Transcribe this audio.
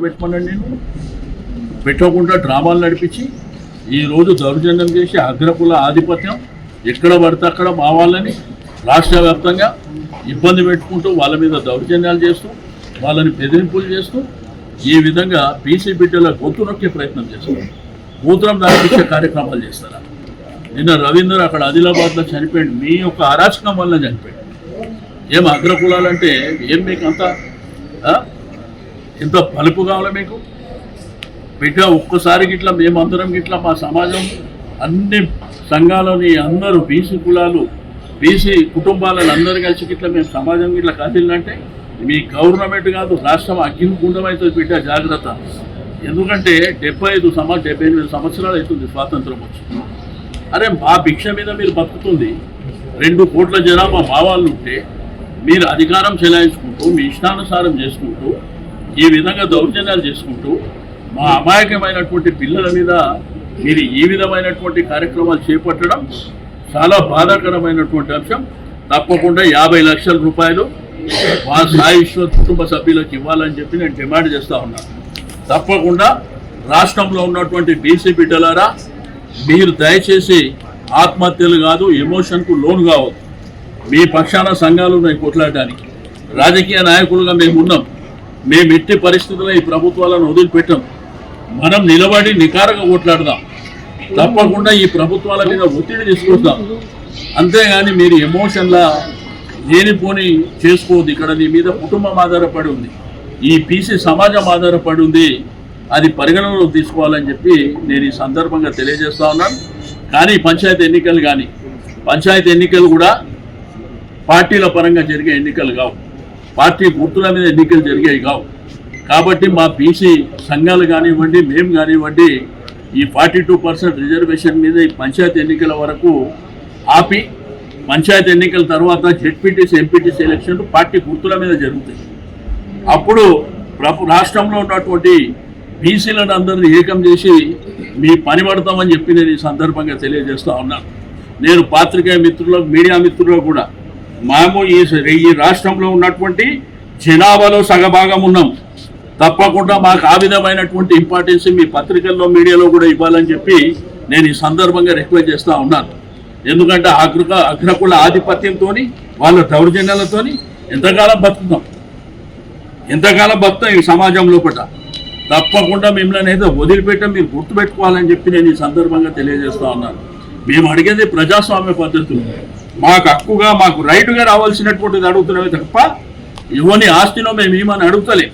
పెట్టుకున్నాను నేను? పెట్టకుండా డ్రామాలు నడిపించి ఈరోజు దౌర్జన్యం చేసి అగ్రకుల ఆధిపత్యం ఎక్కడ పడితే అక్కడ మా వాళ్ళని రాష్ట్ర వ్యాప్తంగా ఇబ్బంది పెట్టుకుంటూ వాళ్ళ మీద దౌర్జన్యాలు చేస్తూ వాళ్ళని బెదిరింపులు చేస్తూ ఈ విధంగా బీసీ బిడ్డల గొంతు నొక్కే ప్రయత్నం చేస్తారు మూత్రం దాటించే కార్యక్రమాలు చేస్తారా? నిన్న రవీందర్ అక్కడ ఆదిలాబాద్లో చనిపోయాడు. మీ యొక్క అరాచకం వల్ల చనిపోయాడు. ఏం అగ్రకులాలంటే ఏం మీకు అంత ఎంత పలుపు కావాలి మీకు? బిడ్డ ఒక్కసారి గిట్లా మేమందరం గిట్లా మా సమాజం అన్ని సంఘాలని అందరూ బీసీ కులాలు బీసీ కుటుంబాలను అందరు కలిసి గిట్లా మేము సమాజం గిట్లా కదిలినంటే మీ గవర్నమెంట్ కాదు రాష్ట్రం అగ్ని అవుతుంది బిడ్డ జాగ్రత్త. ఎందుకంటే డెబ్బై ఐదు సంవ డెబ్బై ఎనిమిది సంవత్సరాలు అవుతుంది స్వాతంత్రం వచ్చి. అరే మా భిక్ష మీద మీరు బతుకుతుంది. రెండు కోట్ల జనాభా మా వాళ్ళు ఉంటే మీరు అధికారం చెలాయించుకుంటూ మీ ఇష్టానుసారం చేసుకుంటూ ఈ విధంగా దౌర్జన్యాలు చేసుకుంటూ మా అమాయకమైనటువంటి పిల్లల మీద మీరు ఈ విధమైనటువంటి కార్యక్రమాలు చేపట్టడం చాలా బాధాకరమైనటువంటి అంశం. తప్పకుండా యాభై లక్షల రూపాయలు మా సాయి కుటుంబ సభ్యులకు ఇవ్వాలని చెప్పి నేను డిమాండ్ చేస్తూ ఉన్నాను తప్పకుండా రాష్ట్రంలో ఉన్నటువంటి బీసీ బిడ్డలారా మీరు దయచేసి ఆత్మహత్యలు కాదు ఎమోషన్కు లోన్ కావద్దు. మీ పక్షాన సంఘాలు ఉన్నాయి కొట్లాడడానికి రాజకీయ నాయకులుగా మేము ఉన్నాం. మేము ఎట్టి పరిస్థితుల్లో ఈ ప్రభుత్వాలను వదిలిపెట్టాం. మనం నిలబడి నికారంగా కొట్లాడదాం తప్పకుండా ఈ ప్రభుత్వాల మీద ఒత్తిడి తీసుకొస్తాం. అంతేగాని మీరు ఎమోషన్లా లేనిపోని చేసుకోవద్దు. ఇక్కడ నీ మీద కుటుంబం ఆధారపడి ఉంది. ఈ పీసీ సమాజం ఆధారపడి ఉంది. అది పరిగణనలో తీసుకోవాలని చెప్పి నేను ఈ సందర్భంగా తెలియజేస్తా ఉన్నాను. కానీ పంచాయతీ ఎన్నికలు కానీ పంచాయతీ ఎన్నికలు కూడా పార్టీల పరంగా జరిగే ఎన్నికలు కావు. పార్టీ గుర్తుల మీద ఎన్నికలు జరిగాయి కావు. కాబట్టి మా బీసీ సంఘాలు కానివ్వండి మేము కానివ్వండి ఈ ఫార్టీ టూ పర్సెంట్ రిజర్వేషన్ మీద ఈ పంచాయతీ ఎన్నికల వరకు ఆపి పంచాయతీ ఎన్నికల తర్వాత జెడ్పీటీసీ ఎంపీటీసీ ఎలక్షన్లు పార్టీ గుర్తుల మీద జరుగుతాయి. అప్పుడు ప్రభు రాష్ట్రంలో ఉన్నటువంటి బీసీలను అందరినీ ఏకం చేసి మీ పని పడతామని చెప్పి నేను ఈ సందర్భంగా తెలియజేస్తూ ఉన్నాను నేను పాత్రికేయ మిత్రులకు మీడియా మిత్రులకు కూడా మేము ఈ ఈ రాష్ట్రంలో ఉన్నటువంటి జనాభాలో సగభాగం ఉన్నాం. తప్పకుండా మాకు ఆ విధమైనటువంటి ఇంపార్టెన్స్ మీ పత్రికల్లో మీడియాలో కూడా ఇవ్వాలని చెప్పి నేను ఈ సందర్భంగా రిక్వెస్ట్ చేస్తూ ఉన్నాను. ఎందుకంటే అగ్ర అగ్రకుల ఆధిపత్యంతో వాళ్ళ దౌర్జన్యాలతోని ఎంతకాలం బతుకుతాం. ఎంతకాలం బతుకుతాం ఈ సమాజం లోపల. తప్పకుండా మిమ్మల్ని అయితే వదిలిపెట్టం మీరు గుర్తుపెట్టుకోవాలని చెప్పి నేను ఈ సందర్భంగా తెలియజేస్తా ఉన్నాను. మేము అడిగేది ప్రజాస్వామ్య పద్ధతులు. మాకు హక్కుగా మాకు రైటుగా రావాల్సినటువంటిది అడుగుతున్నామే తప్ప ఇవన్నీ ఆస్తిలో మేము ఏమని అడుగుతలేం.